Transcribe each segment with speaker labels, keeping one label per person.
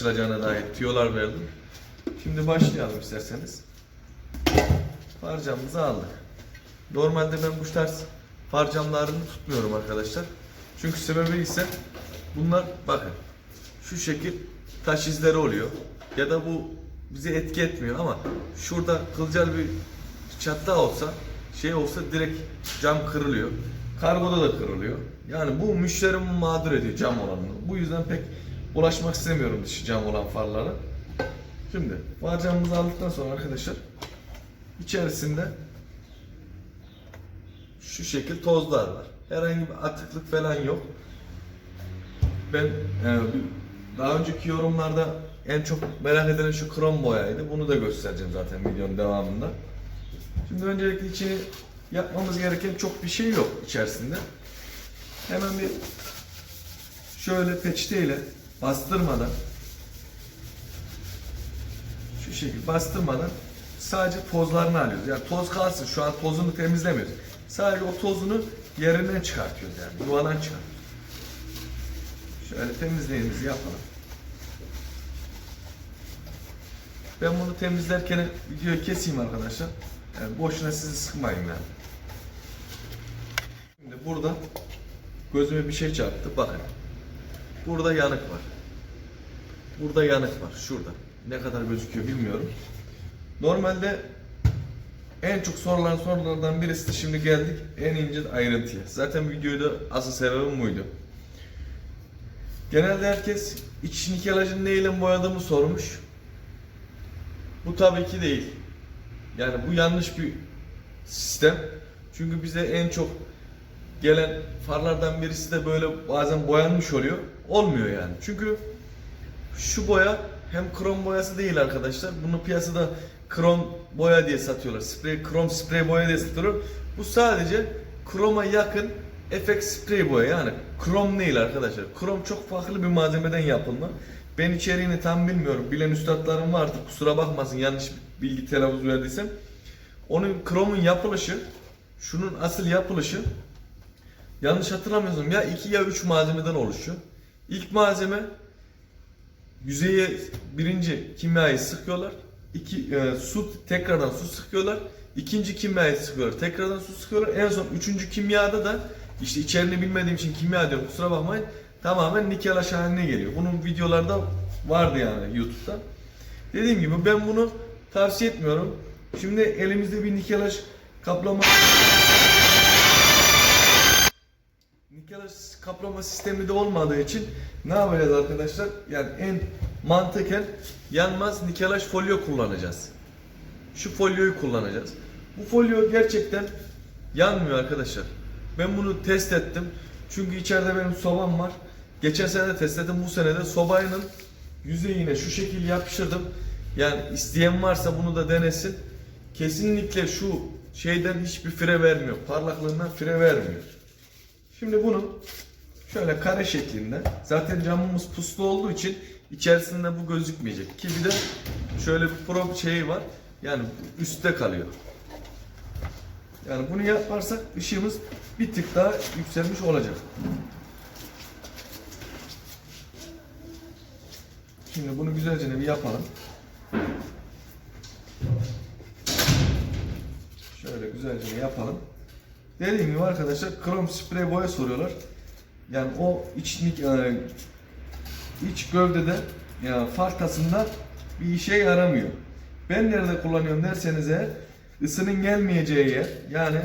Speaker 1: açılacağına dair tüyolar verdim. Şimdi başlayalım isterseniz. Farcamızı aldık. Normalde ben bu tarz farcamlarını tutmuyorum arkadaşlar. Çünkü sebebi ise bunlar bakın şu şekil taş izleri oluyor. Ya da bu bize etki etmiyor ama şurada kılcal bir çatla olsa şey olsa direkt cam kırılıyor. Kargoda da kırılıyor. Yani bu müşterimi mağdur ediyor cam olanını. Bu yüzden pek ulaşmak istemiyorum dışı cam olan farlara. Şimdi far camımızı aldıktan sonra arkadaşlar içerisinde şu şekil tozlar var. Herhangi bir atıklık falan yok. Ben e, daha önceki yorumlarda en çok merak edilen şu krom boyaydı. Bunu da göstereceğim zaten videonun devamında. Şimdi öncelikle içini yapmamız gereken çok bir şey yok içerisinde. Hemen bir şöyle peçeteyle bastırmadan şu şekilde bastırmadan sadece tozlarını alıyoruz. Yani toz kalsın. Şu an tozunu temizlemiyoruz. Sadece o tozunu yerinden çıkartıyoruz yani. Yuvadan çıkartıyoruz. Şöyle temizliğimizi yapalım. Ben bunu temizlerken videoyu keseyim arkadaşlar. Yani boşuna sizi sıkmayın yani. Şimdi burada gözüme bir şey çarptı. Bakın. Burada yanık var. Burada yanık var. Şurada. Ne kadar gözüküyor bilmiyorum. Normalde en çok sorulan sorulardan birisi de şimdi geldik en ince ayrıntıya. Zaten videoda asıl sebebim buydu. Genelde herkes iç nikelajını neyle boyadığımı sormuş. Bu tabii ki değil. Yani bu yanlış bir sistem. Çünkü bize en çok gelen farlardan birisi de böyle bazen boyanmış oluyor. Olmuyor yani. Çünkü şu boya hem krom boyası değil arkadaşlar. Bunu piyasada krom boya diye satıyorlar. Sprey, krom sprey boya diye satıyorlar. Bu sadece kroma yakın efekt sprey boya yani krom değil arkadaşlar. Krom çok farklı bir malzemeden yapılma. Ben içeriğini tam bilmiyorum. Bilen üstadlarım vardı. Kusura bakmasın yanlış bilgi telaffuz verdiysem. Onun kromun yapılışı, şunun asıl yapılışı yanlış hatırlamıyorsam ya iki ya üç malzemeden oluşuyor. İlk malzeme yüzeye birinci kimyayı sıkıyorlar. İki, e, su tekrardan su sıkıyorlar. İkinci kimyayı sıkıyorlar. Tekrardan su sıkıyorlar. En son üçüncü kimyada da işte içeriğini bilmediğim için kimya diyorum kusura bakmayın. Tamamen nikelaş haline geliyor. Bunun videolarda vardı yani YouTube'da. Dediğim gibi ben bunu tavsiye etmiyorum. Şimdi elimizde bir nikelaş kaplama kaplama sistemi de olmadığı için ne yapacağız arkadaşlar? Yani en mantıken yanmaz nikelaj folyo kullanacağız. Şu folyoyu kullanacağız. Bu folyo gerçekten yanmıyor arkadaşlar. Ben bunu test ettim. Çünkü içeride benim sobam var. Geçen sene de test ettim. Bu sene de sobanın yüzeyine şu şekil yapıştırdım. Yani isteyen varsa bunu da denesin. Kesinlikle şu şeyden hiçbir fire vermiyor. Parlaklığından fire vermiyor. Şimdi bunu şöyle kare şeklinde zaten camımız puslu olduğu için içerisinde bu gözükmeyecek. Ki bir de şöyle bir pro şeyi var. Yani üstte kalıyor. Yani bunu yaparsak ışığımız bir tık daha yükselmiş olacak. Şimdi bunu güzelce bir yapalım. Şöyle güzelce yapalım. Dediğim gibi arkadaşlar krom sprey boya soruyorlar. Yani o içlik e, iç gövdede yani farkasında bir işe yaramıyor. Ben nerede kullanıyorum derseniz eğer ısının gelmeyeceği yer yani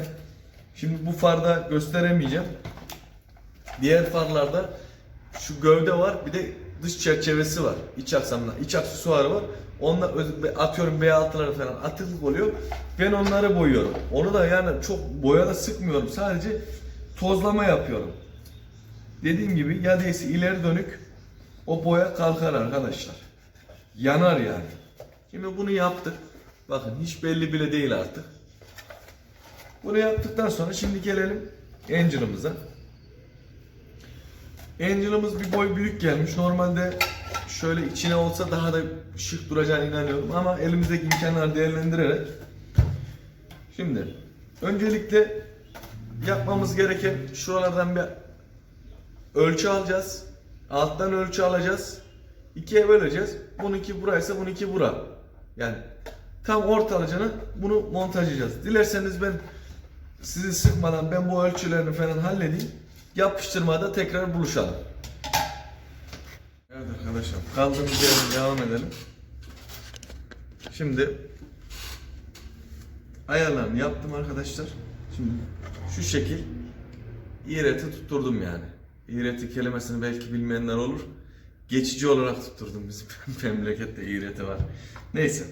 Speaker 1: şimdi bu farda gösteremeyeceğim. Diğer farlarda şu gövde var bir de dış çerçevesi var. İç aksamda, iç aksesuarı var. Öz- atıyorum B6'ları falan atıklık oluyor. Ben onları boyuyorum. Onu da yani çok boya da sıkmıyorum. Sadece tozlama yapıyorum. Dediğim gibi ya değilse ileri dönük o boya kalkar arkadaşlar. Yanar yani. Şimdi bunu yaptık. Bakın hiç belli bile değil artık. Bunu yaptıktan sonra şimdi gelelim Angel'ımıza. Angel'ımız bir boy büyük gelmiş. Normalde şöyle içine olsa daha da şık duracağına inanıyorum ama elimizdeki imkanları değerlendirerek şimdi öncelikle yapmamız gereken şuralardan bir ölçü alacağız. Alttan ölçü alacağız. ikiye böleceğiz. Bununki buraysa bununki bura. Yani tam ortalıcını bunu montajlayacağız. Dilerseniz ben sizi sıkmadan ben bu ölçülerini falan halledeyim. Yapıştırmada tekrar buluşalım. Evet arkadaşlar kaldığımız yerden devam edelim. Şimdi ayarlarını yaptım arkadaşlar. Şimdi şu şekil iğreti tutturdum yani. İğreti kelimesini belki bilmeyenler olur. Geçici olarak tutturdum bizim memlekette iğreti var. Neyse.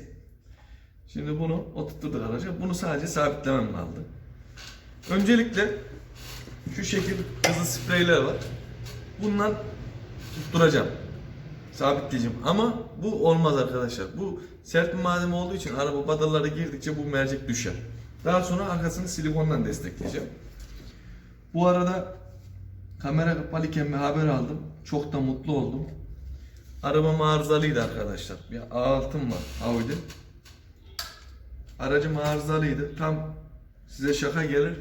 Speaker 1: Şimdi bunu oturtturduk arkadaşlar. Bunu sadece sabitlemem kaldı. Öncelikle şu şekil hızlı spreyler var. Bundan tutturacağım. Sabitleyeceğim. Ama bu olmaz arkadaşlar. Bu sert bir malzeme olduğu için araba badalara girdikçe bu mercek düşer. Daha sonra arkasını silikondan destekleyeceğim. Bu arada kamera kapalı iken bir haber aldım. Çok da mutlu oldum. Arabam arızalıydı arkadaşlar. Bir A6'm var Audi. Aracım arızalıydı. Tam size şaka gelir.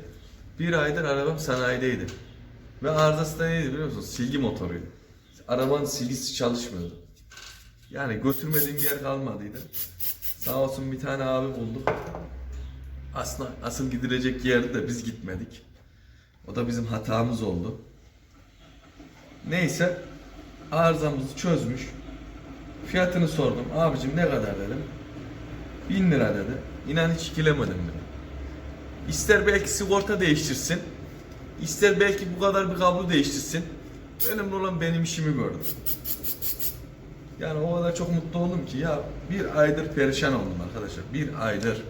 Speaker 1: Bir aydır arabam sanayideydi. Ve arızası da neydi biliyor musunuz? Silgi motoruydu. Arabanın silgisi çalışmıyordu. Yani götürmediğim bir yer kalmadıydı. Sağ olsun bir tane abi bulduk. Aslında asıl gidilecek yerde de biz gitmedik. O da bizim hatamız oldu. Neyse arızamızı çözmüş. Fiyatını sordum. Abicim ne kadar dedim. 1000 lira dedi. İnan hiç ikilemedim bile. İster belki sigorta değiştirsin. ister belki bu kadar bir kablo değiştirsin. Önemli olan benim işimi gördü. Yani o kadar çok mutlu oldum ki ya bir aydır perişan oldum arkadaşlar. Bir aydır.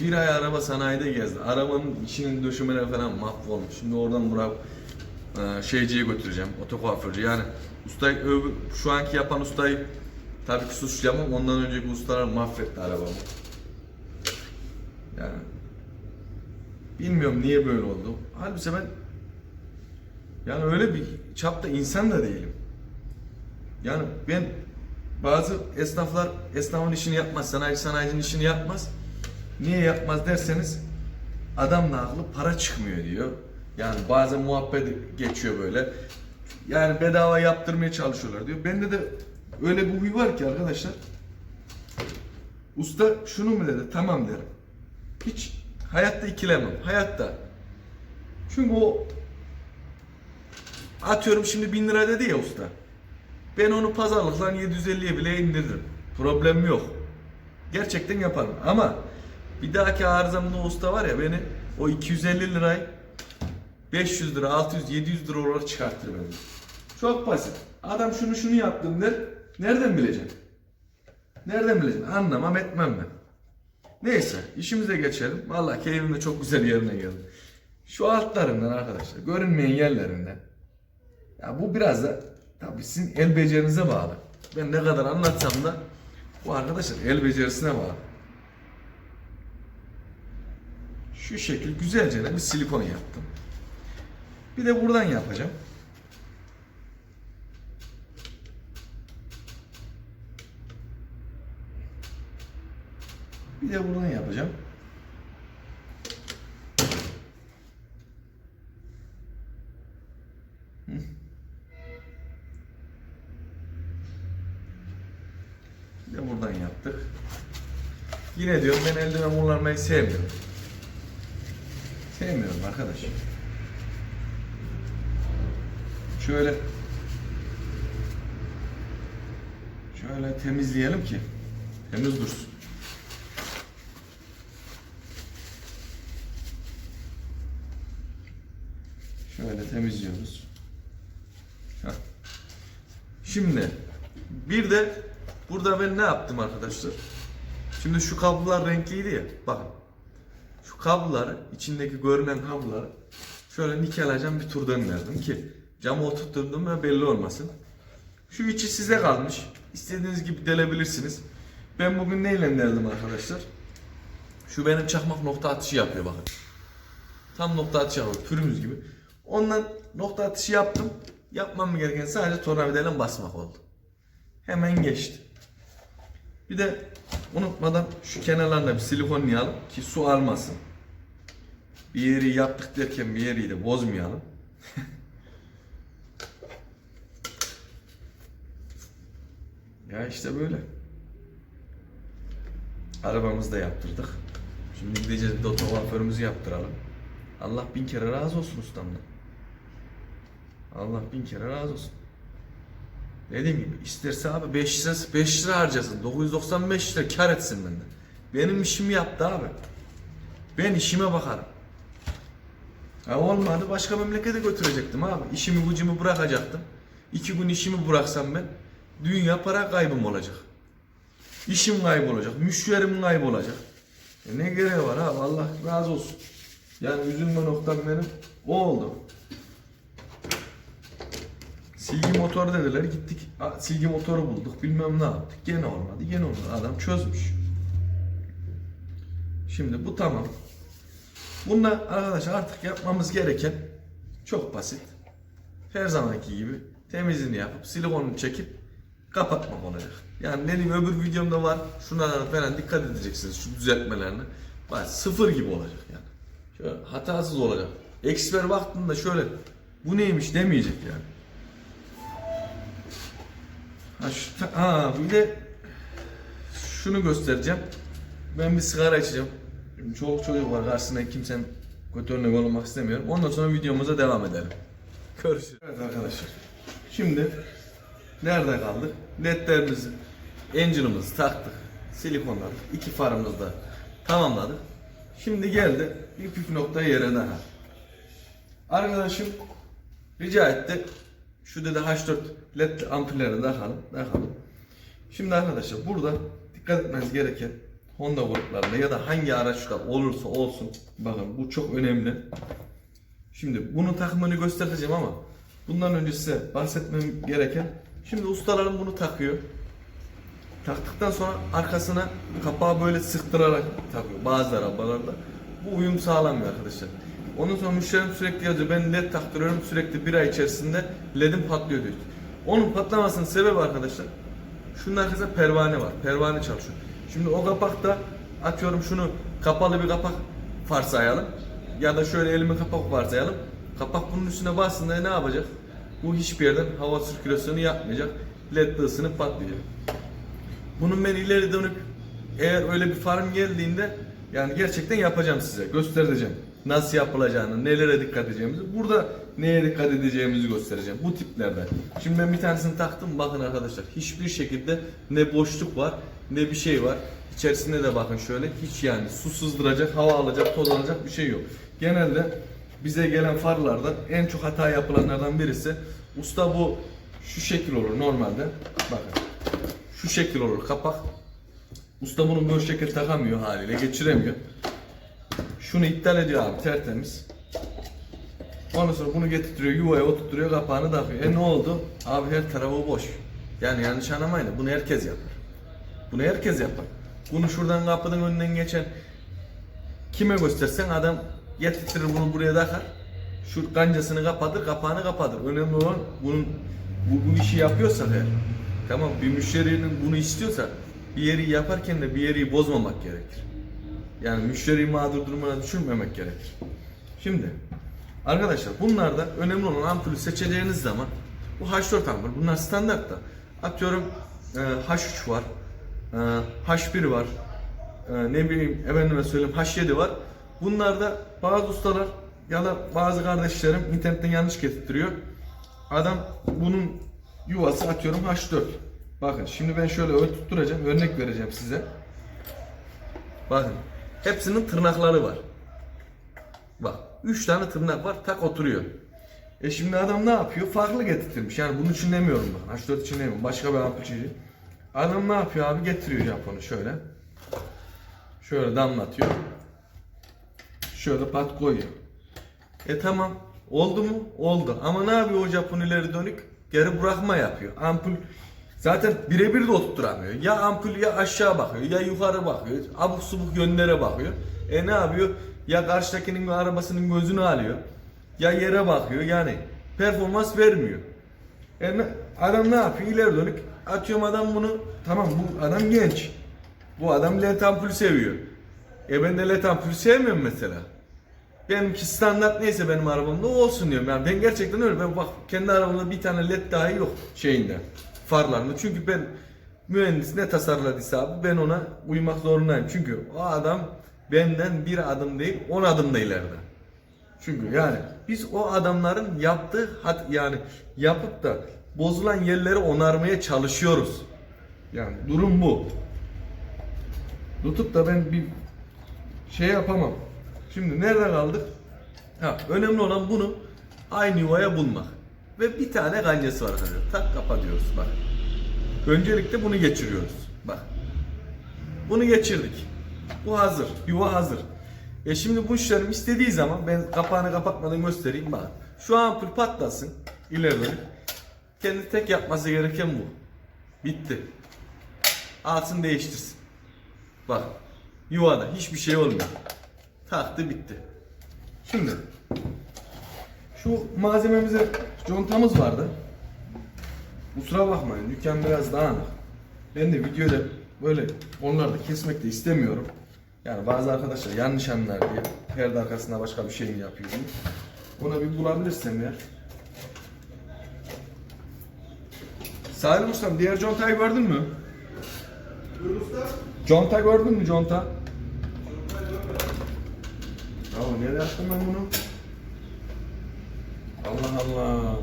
Speaker 1: Bir ay araba sanayide gezdi. Arabanın içinin döşemeleri falan mahvolmuş. Şimdi oradan Burak e, şeyciye götüreceğim. Otokuaförcü. Yani ustayı şu anki yapan ustayı tabii ki suçlayamam. Ondan önceki ustalar mahvetti arabamı. Yani bilmiyorum niye böyle oldu. Halbuki ben yani öyle bir çapta insan da değilim. Yani ben bazı esnaflar esnafın işini yapmaz, sanayi sanayicinin işini yapmaz. Niye yapmaz derseniz adamla aklı para çıkmıyor diyor. Yani bazen muhabbet geçiyor böyle. Yani bedava yaptırmaya çalışıyorlar diyor. Bende de öyle bir huy var ki arkadaşlar. Usta şunu mu dedi? Tamam derim. Hiç hayatta ikilemem. Hayatta. Çünkü o atıyorum şimdi 1000 lira dedi ya usta. Ben onu pazarlıktan 750'ye bile indiririm. Problem yok. Gerçekten yaparım. Ama bir dahaki arızamda usta var ya beni o 250 lirayı 500 lira, 600, 700 lira olarak çıkartır beni. Çok basit. Adam şunu şunu yaptım der. Nereden bileceksin? Nereden bileceksin? Anlamam etmem ben. Neyse işimize geçelim. Vallahi keyfim de çok güzel yerine geldi. Şu altlarından arkadaşlar görünmeyen yerlerinden. Ya bu biraz da tabii sizin el becerinize bağlı. Ben ne kadar anlatsam da bu arkadaşlar el becerisine bağlı. Şu şekil güzelce de bir silikon yaptım. Bir de buradan yapacağım. Bir de buradan yapacağım. Bir de buradan yaptık. Yine diyorum ben eldiven kullanmayı sevmiyorum. Sevmiyorum arkadaş. Şöyle şöyle temizleyelim ki temiz dursun. Şöyle temizliyoruz. Heh. Şimdi bir de burada ben ne yaptım arkadaşlar? Şimdi şu kablolar renkliydi ya. Bakın. Şu kabloları, içindeki görünen kabloları şöyle nikeleyeceğim bir tur döndürdüm ki camı oturtturdum ve belli olmasın. Şu içi size kalmış. İstediğiniz gibi delebilirsiniz. Ben bugün neyle deldim arkadaşlar? Şu benim çakmak nokta atışı yapıyor bakın. Tam nokta atışı yapıyor. Pürümüz gibi. Ondan nokta atışı yaptım. Yapmam gereken sadece tornavidayla basmak oldu. Hemen geçti. Bir de unutmadan şu kenarlarına bir silikonlayalım ki su almasın. Bir yeri yaptık derken bir yeri de bozmayalım. Ya işte böyle. Arabamızı da yaptırdık. Şimdi gideceğiz bir de otokuaförümüzü yaptıralım. Allah bin kere razı olsun ustamdan. Allah bin kere razı olsun. Dediğim gibi isterse abi 5 lira, 5 lira harcasın. 995 lira kar etsin benden. Benim işimi yaptı abi. Ben işime bakarım. Ha olmadı başka memlekete götürecektim abi. İşimi gücümü bırakacaktım. İki gün işimi bıraksam ben dünya para kaybım olacak. İşim kaybolacak, müşterim kaybolacak. E ne gereği var abi Allah razı olsun. Yani üzülme noktam benim o oldu. Silgi motor dediler gittik silgi motoru bulduk bilmem ne yaptık gene olmadı gene olmadı adam çözmüş. Şimdi bu tamam. Bunda arkadaşlar artık yapmamız gereken çok basit. Her zamanki gibi temizliğini yapıp silikonunu çekip kapatmak olacak. Yani ne diyeyim öbür videomda var. Şuna falan dikkat edeceksiniz şu düzeltmelerine. Bak sıfır gibi olacak yani. Şöyle hatasız olacak. Eksper baktığında şöyle bu neymiş demeyecek yani. Ha, şu, ha bir de şunu göstereceğim. Ben bir sigara içeceğim. Şimdi Çoluk çocuk var karşısında kimsenin kötü örnek olmak istemiyorum. Ondan sonra videomuza devam edelim. Görüşürüz. Evet arkadaşlar. Şimdi nerede kaldık? Ledlerimizi, engine'ımızı taktık. Silikonladık. iki farımızı da tamamladık. Şimdi geldi bir püf nokta yere daha. Arkadaşım rica etti. Şu dedi H4 led ampulleri takalım, takalım. Şimdi arkadaşlar burada dikkat etmeniz gereken Honda gruplarında ya da hangi araçta olursa olsun bakın bu çok önemli. Şimdi bunu takımını göstereceğim ama bundan önce size bahsetmem gereken şimdi ustalarım bunu takıyor. Taktıktan sonra arkasına kapağı böyle sıktırarak takıyor bazı arabalarda. Bu uyum sağlamıyor arkadaşlar. Ondan sonra müşterim sürekli yazıyor ben led taktırıyorum sürekli bir ay içerisinde ledim patlıyor diyor. Onun patlamasının sebebi arkadaşlar şunun arkasında pervane var. Pervane çalışıyor. Şimdi o kapakta atıyorum şunu kapalı bir kapak varsayalım. Ya da şöyle elime kapak varsayalım. Kapak bunun üstüne bastığında ne yapacak? Bu hiçbir yerden hava sirkülasyonu yapmayacak. LED ısınıp patlayacak. Bunun ben ileri dönüp eğer öyle bir farm geldiğinde yani gerçekten yapacağım size. Göstereceğim. Nasıl yapılacağını, nelere dikkat edeceğimizi. Burada neye dikkat edeceğimizi göstereceğim. Bu tiplerde. Şimdi ben bir tanesini taktım. Bakın arkadaşlar hiçbir şekilde ne boşluk var ne bir şey var. İçerisinde de bakın şöyle hiç yani su sızdıracak, hava alacak, toz alacak bir şey yok. Genelde bize gelen farlardan en çok hata yapılanlardan birisi usta bu şu şekil olur normalde. Bakın şu şekil olur kapak. Usta bunu böyle şekil takamıyor haliyle geçiremiyor. Şunu iptal ediyor abi tertemiz. Ondan sonra bunu getirtiyor yuvaya oturtuyor kapağını takıyor. E ne oldu? Abi her tarafı boş. Yani yanlış anlamayın da bunu herkes yapar. Bunu herkes yapar. Bunu şuradan kapının önünden geçen kime göstersen adam getirtir bunu buraya takar. Şu kancasını kapatır, kapağını kapatır. Önemli olan bunun bu, bu işi yapıyorsa eğer. Tamam bir müşterinin bunu istiyorsa bir yeri yaparken de bir yeri bozmamak gerekir. Yani müşteriyi mağdur durumuna düşürmemek gerekir. Şimdi arkadaşlar bunlarda önemli olan ampulü seçeceğiniz zaman bu H4 ampul bunlar standart da atıyorum e, H3 var e, H1 var e, ne bileyim efendime söyleyeyim H7 var bunlarda bazı ustalar ya da bazı kardeşlerim internetten yanlış getirtiyor adam bunun yuvası atıyorum H4 bakın şimdi ben şöyle ön tutturacağım örnek vereceğim size bakın hepsinin tırnakları var Bak 3 tane tırnak var tak oturuyor. E şimdi adam ne yapıyor? Farklı getirtirmiş. Yani bunun için demiyorum ben. H4 için demiyorum. Başka bir ampul çeşidi. Adam ne yapıyor abi? Getiriyor Japon'u şöyle. Şöyle damlatıyor. Şöyle pat koyuyor. E tamam. Oldu mu? Oldu. Ama ne yapıyor o Japon ileri dönük? Geri bırakma yapıyor. Ampul zaten birebir de oturtturamıyor. Ya ampul ya aşağı bakıyor ya yukarı bakıyor. Abuk subuk yönlere bakıyor. E ne yapıyor? Ya karşıdakinin arabasının gözünü alıyor. Ya yere bakıyor. Yani performans vermiyor. E adam ne yapıyor? İleri dönük. Atıyorum adam bunu. Tamam bu adam genç. Bu adam led ampul seviyor. E ben de ampul sevmiyorum mesela. Benimki standart neyse benim arabamda o olsun diyorum. Yani ben gerçekten öyle. Ben bak kendi arabamda bir tane led dahi yok şeyinde. Farlarında. Çünkü ben mühendis ne tasarladıysa abi ben ona uymak zorundayım. Çünkü o adam benden bir adım değil 10 adım da ileride. Çünkü yani biz o adamların yaptığı hat yani yapıp da bozulan yerleri onarmaya çalışıyoruz. Yani durum bu. Tutup da ben bir şey yapamam. Şimdi nerede kaldık? Ha, önemli olan bunu aynı yuvaya bulmak. Ve bir tane kancası var arkadaşlar. Tak kapa diyoruz bak. Öncelikle bunu geçiriyoruz. Bak. Bunu geçirdik. Bu hazır. Yuva hazır. E şimdi bu işlerim istediği zaman ben kapağını kapatmadan göstereyim bak. Şu ampul patlasın ileri Kendi tek yapması gereken bu. Bitti. Alsın değiştirsin. Bak. Yuvada hiçbir şey olmuyor. Taktı bitti. Şimdi şu malzememize contamız vardı. Kusura bakmayın dükkan biraz dağınık. Ben de videoda böyle onları da kesmek de istemiyorum. Yani bazı arkadaşlar yanlış anlar diye perde arkasında başka bir şey mi yapıyor diye. Ona bir bulabilirsem ya. Salim Ustam diğer contayı gördün mü? Conta gördün mü conta? Ya nereye attım ben bunu? Allah Allah.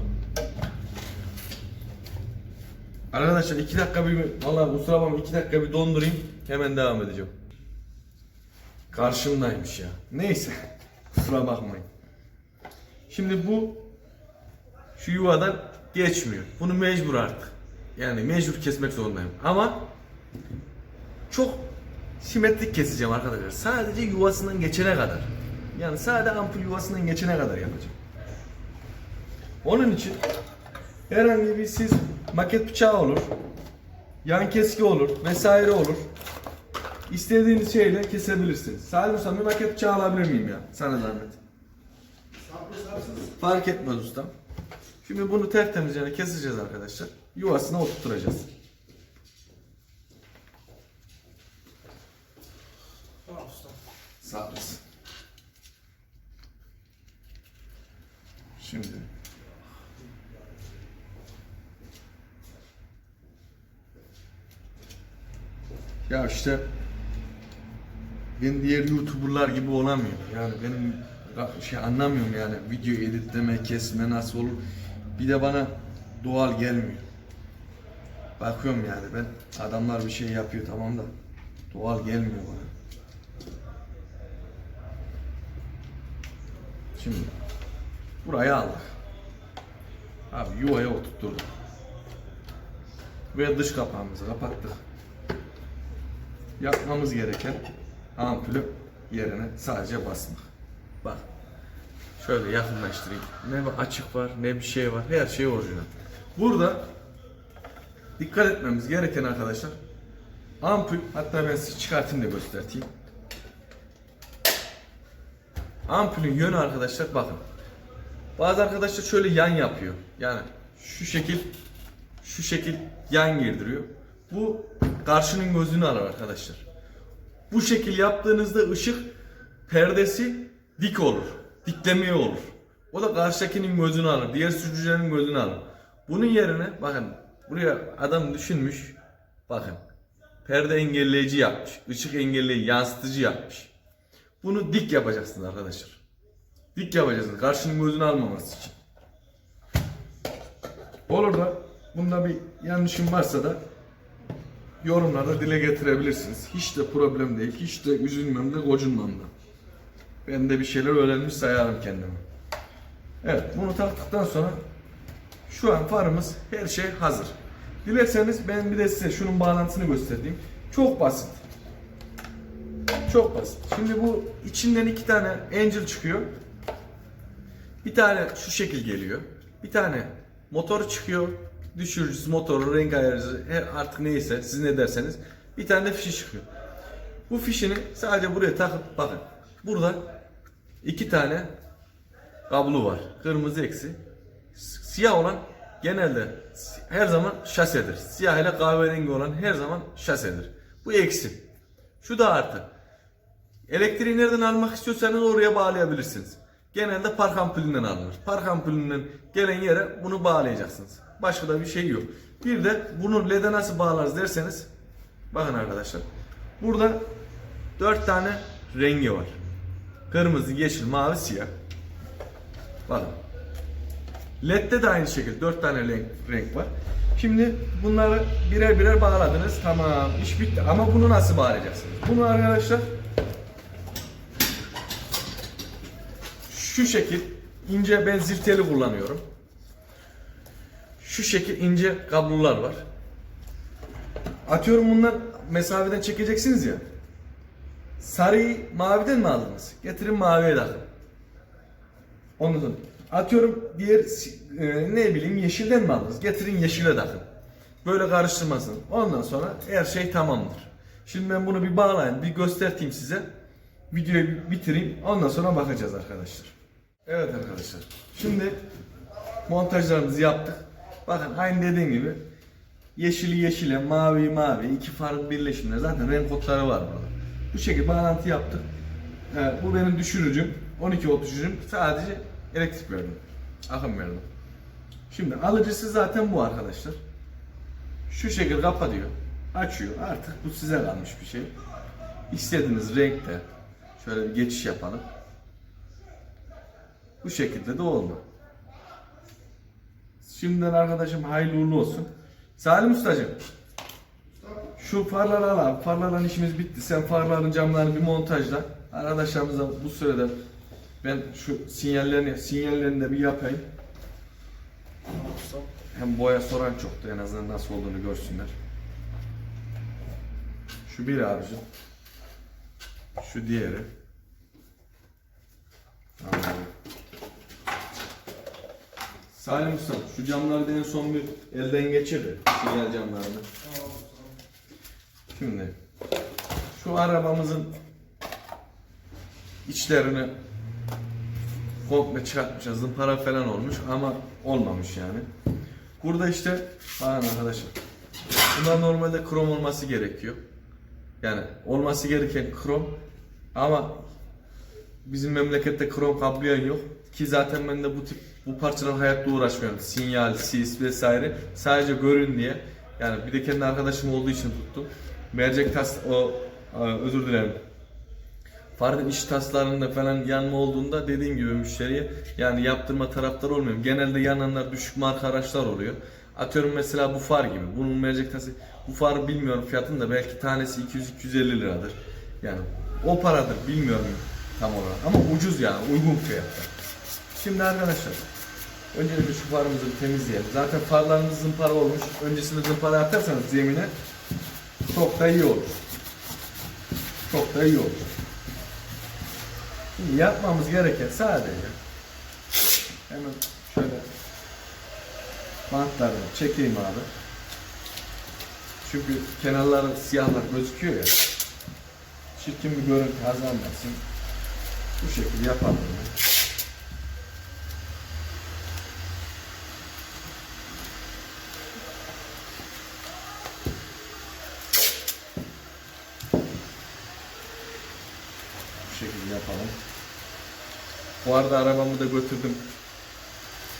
Speaker 1: Arkadaşlar iki dakika bir vallahi kusura bakma iki dakika bir dondurayım hemen devam edeceğim. Karşımdaymış ya. Neyse. Kusura bakmayın. Şimdi bu şu yuvadan geçmiyor. Bunu mecbur artık. Yani mecbur kesmek zorundayım. Ama çok simetrik keseceğim arkadaşlar. Sadece yuvasından geçene kadar. Yani sadece ampul yuvasından geçene kadar yapacağım. Onun için herhangi bir siz maket bıçağı olur, yan keski olur vesaire olur. İstediğiniz şeyle kesebilirsiniz. Salim Usta bir maket bıçağı alabilir miyim ya? Sana zahmet. Fark etmez ustam. Şimdi bunu tertemiz yani keseceğiz arkadaşlar. Yuvasına oturtturacağız. Sağ olasın. Şimdi. Ya işte ben diğer YouTuber'lar gibi olamıyorum. Yani benim şey anlamıyorum yani video editleme, kesme nasıl olur. Bir de bana doğal gelmiyor. Bakıyorum yani ben adamlar bir şey yapıyor tamam da doğal gelmiyor bana. Şimdi burayı aldık. Abi yuvaya oturtturduk. Ve dış kapağımızı kapattık. Yapmamız gereken ampulü yerine sadece basmak. Bak. Şöyle yakınlaştırayım. Ne bir açık var, ne bir şey var. Her şey orijinal. Burada dikkat etmemiz gereken arkadaşlar ampul hatta ben size çıkartayım da göstereyim. Ampulün yönü arkadaşlar bakın. Bazı arkadaşlar şöyle yan yapıyor. Yani şu şekil şu şekil yan girdiriyor. Bu karşının gözünü alır arkadaşlar. Bu şekil yaptığınızda ışık perdesi dik olur. Diklemeye olur. O da karşıdakinin gözünü alır. Diğer sürücülerin gözünü alır. Bunun yerine bakın buraya adam düşünmüş. Bakın. Perde engelleyici yapmış. Işık engelleyici, yansıtıcı yapmış. Bunu dik yapacaksınız arkadaşlar. Dik yapacaksınız. Karşının gözünü almaması için. Olur da bunda bir yanlışım varsa da yorumlarda dile getirebilirsiniz. Hiç de problem değil. Hiç de üzülmem de gocunmam da. Ben de bir şeyler öğrenmiş sayarım kendime. Evet bunu taktıktan sonra şu an farımız her şey hazır. Dilerseniz ben bir de size şunun bağlantısını göstereyim. Çok basit. Çok basit. Şimdi bu içinden iki tane angel çıkıyor. Bir tane şu şekil geliyor. Bir tane motor çıkıyor. Düşürücüsü, motoru, renk ayarıcısı artık neyse siz ne derseniz. Bir tane de fişi çıkıyor. Bu fişini sadece buraya takıp bakın. Burada iki tane kablo var. Kırmızı eksi. Siyah olan genelde her zaman şasedir. Siyah ile kahverengi olan her zaman şasedir. Bu eksi. Şu da artı. Elektriği nereden almak istiyorsanız oraya bağlayabilirsiniz. Genelde park ampulünden alınır. Park ampulünden gelen yere bunu bağlayacaksınız. Başka da bir şey yok. Bir de bunu LED'e nasıl bağlarız derseniz bakın arkadaşlar. Burada 4 tane rengi var. Kırmızı, yeşil, mavi, siyah. Bakın. LED'de de aynı şekilde 4 tane renk, renk var. Şimdi bunları birer birer bağladınız. Tamam iş bitti. Ama bunu nasıl bağlayacaksınız? Bunu arkadaşlar şu şekil ince ben zirteli kullanıyorum. Şu şekil ince kablolar var. Atıyorum bunlar mesafeden çekeceksiniz ya. Sarıyı maviden mi aldınız? Getirin maviye takın. Sonra atıyorum diğer e, ne bileyim yeşilden mi aldınız? Getirin yeşile takın. Böyle karıştırmasın. Ondan sonra her şey tamamdır. Şimdi ben bunu bir bağlayayım, bir göstereyim size. Videoyu bitireyim. Ondan sonra bakacağız arkadaşlar. Evet arkadaşlar. Şimdi montajlarımızı yaptık. Bakın aynı dediğim gibi yeşili yeşile, mavi mavi iki farklı birleşimler. Zaten renk kodları var burada. Bu şekilde bağlantı yaptık. Evet, bu benim düşürücüm. 12 volt düşürücüm. Sadece elektrik verdim. Akım verdim. Şimdi alıcısı zaten bu arkadaşlar. Şu şekilde kapatıyor. Açıyor. Artık bu size kalmış bir şey. İstediğiniz renkte şöyle bir geçiş yapalım. Bu şekilde de oldu. Şimdiden arkadaşım hayırlı uğurlu olsun. Salim Ustacığım. Şu farları al abi. Farlarla işimiz bitti. Sen farların camlarını bir montajla. Arkadaşlarımıza bu sürede ben şu sinyallerini, sinyallerini de bir yapayım. Hem boya soran çoktu en azından nasıl olduğunu görsünler. Şu bir abicim. Şu diğeri. Tamam. Salim Usta, şu camları en son bir elden geçir. Sinyal camlarını. Şimdi şu arabamızın içlerini komple çıkartmışız. Zımpara falan olmuş ama olmamış yani. Burada işte bakın arkadaşlar. Bunlar normalde krom olması gerekiyor. Yani olması gereken krom ama bizim memlekette krom kaplayan yok. Ki zaten ben de bu tip bu parçalar hayatta uğraşmıyorum. Sinyal, sis vesaire. Sadece görün diye. Yani bir de kendi arkadaşım olduğu için tuttum. Mercek tas o e, özür dilerim. Farkın iş taslarında falan yanma olduğunda dediğim gibi müşteriye yani yaptırma taraftar olmuyorum. Genelde yananlar düşük marka araçlar oluyor. Atıyorum mesela bu far gibi. Bunun mercek tası bu far bilmiyorum fiyatını da belki tanesi 200-250 liradır. Yani o paradır bilmiyorum tam olarak ama ucuz yani uygun fiyatta. Şimdi arkadaşlar öncelikle şu farımızı bir temizleyelim. Zaten farlarımız zımpara olmuş. Öncesinde zımpara atarsanız zemine çok da iyi olur. Çok da iyi olur. Şimdi yapmamız gereken sadece hemen şöyle bantlarını çekeyim abi. Çünkü kenarları siyahlar gözüküyor ya. Çirkin bir görüntü kazanmasın. Bu şekilde yapalım. ya. Bu şekilde yapalım. Bu arada arabamı da götürdüm.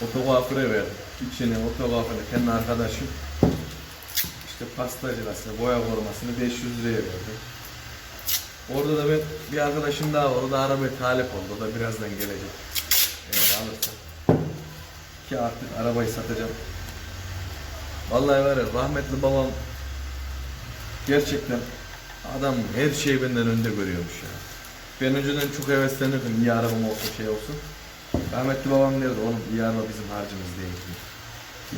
Speaker 1: Otokuaföre verdim. İçini otokuaföre kendi arkadaşım. İşte pastacılasını, boya korumasını 500 liraya verdim. Orada da ben bir arkadaşım daha var. O da arabaya talep oldu. O da birazdan gelecek. Eğer alırsa. Ki artık arabayı satacağım. Vallahi var ya rahmetli babam gerçekten adam her şeyi benden önde görüyormuş ya. Ben önceden çok heveslenirdim iyi arabam olsun şey olsun. Rahmetli babam derdi oğlum iyi araba bizim harcımız değil.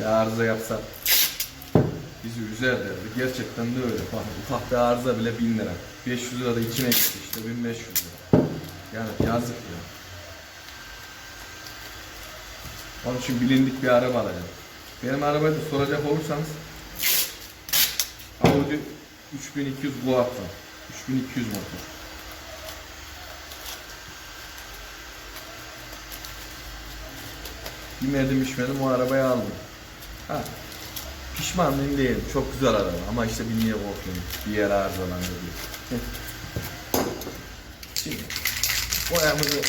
Speaker 1: Ya arıza yapsa bizi üzer derdi. Gerçekten de öyle. Bak ufak bir arıza bile 1000 lira. 500 lira da içine gitti işte 1500 lira. Yani yazık ya. Onun için bilindik bir araba alacağım. Benim arabayı da soracak olursanız Audi 3200 Guat var. 3200 motor. Yemedim içmedim o arabayı aldım. Ha. Pişman mıyım değilim. Çok güzel araba ama işte bir niye korkuyorum. Bir yere arızalandı diye. Şimdi boyamızı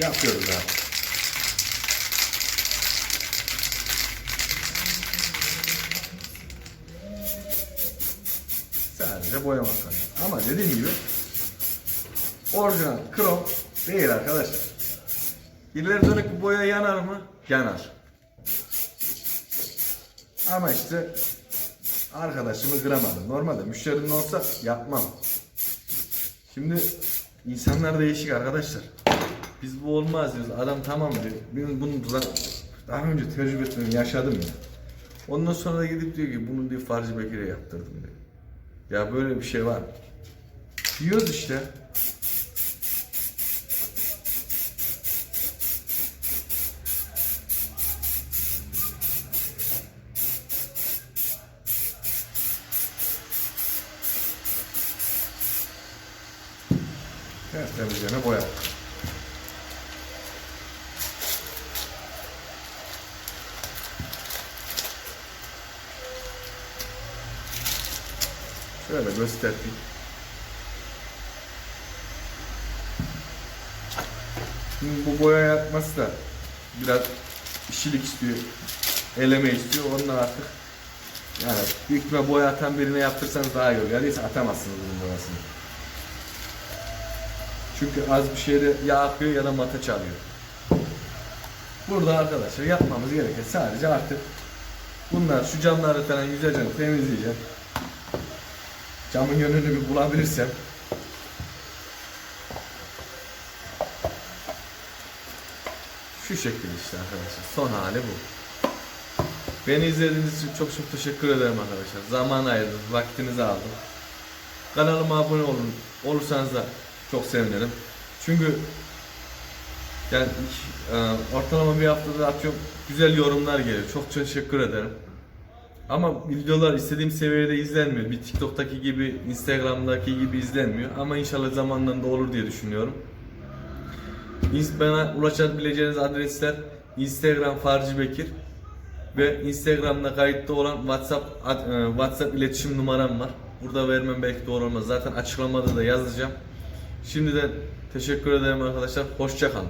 Speaker 1: yapıyoruz abi. Sadece boyamak lazım. Ama dediğim gibi orijinal krom değil arkadaşlar. İleri dönük bir boya yanar mı? Yanar. Ama işte arkadaşımı kıramadım. Normalde müşterinin olsa yapmam. Şimdi insanlar değişik arkadaşlar. Biz bu olmaz diyoruz. Adam tamam diyor. Ben bunu daha önce tecrübesini yaşadım ya. Ondan sonra da gidip diyor ki bunu diyor Farcı Bekir'e yaptırdım diyor. Ya böyle bir şey var. Diyoruz işte. Tertemiz gene boya. Şöyle göstereyim. Şimdi bu boya yapması da biraz işçilik istiyor, eleme istiyor. Onun artık yani büyük ihtimal boya atan birine yaptırsanız daha iyi olur. Ya değilse atamazsınız bunun boyasını. Çünkü az bir şeyde yağ akıyor ya da mata çalıyor. Burada arkadaşlar yapmamız gereken sadece artık bunlar şu camları falan güzelce temizleyeceğim. Camın yönünü bir bulabilirsem şu şekilde işte arkadaşlar. Son hali bu. Beni izlediğiniz için çok çok teşekkür ederim arkadaşlar. Zaman ayırdınız, vaktinizi aldım. Kanalıma abone olun. Olursanız da çok sevinirim. Çünkü yani e, ortalama bir haftada atıyorum güzel yorumlar geliyor. Çok teşekkür ederim. Ama videolar istediğim seviyede izlenmiyor. Bir TikTok'taki gibi, Instagram'daki gibi izlenmiyor. Ama inşallah zamanla da olur diye düşünüyorum. Bana ulaşabileceğiniz adresler Instagram Farcı Bekir ve Instagram'da kayıtlı olan WhatsApp e, WhatsApp iletişim numaram var. Burada vermem belki doğru olmaz. Zaten açıklamada da yazacağım. Şimdiden teşekkür ederim arkadaşlar. Hoşça kalın.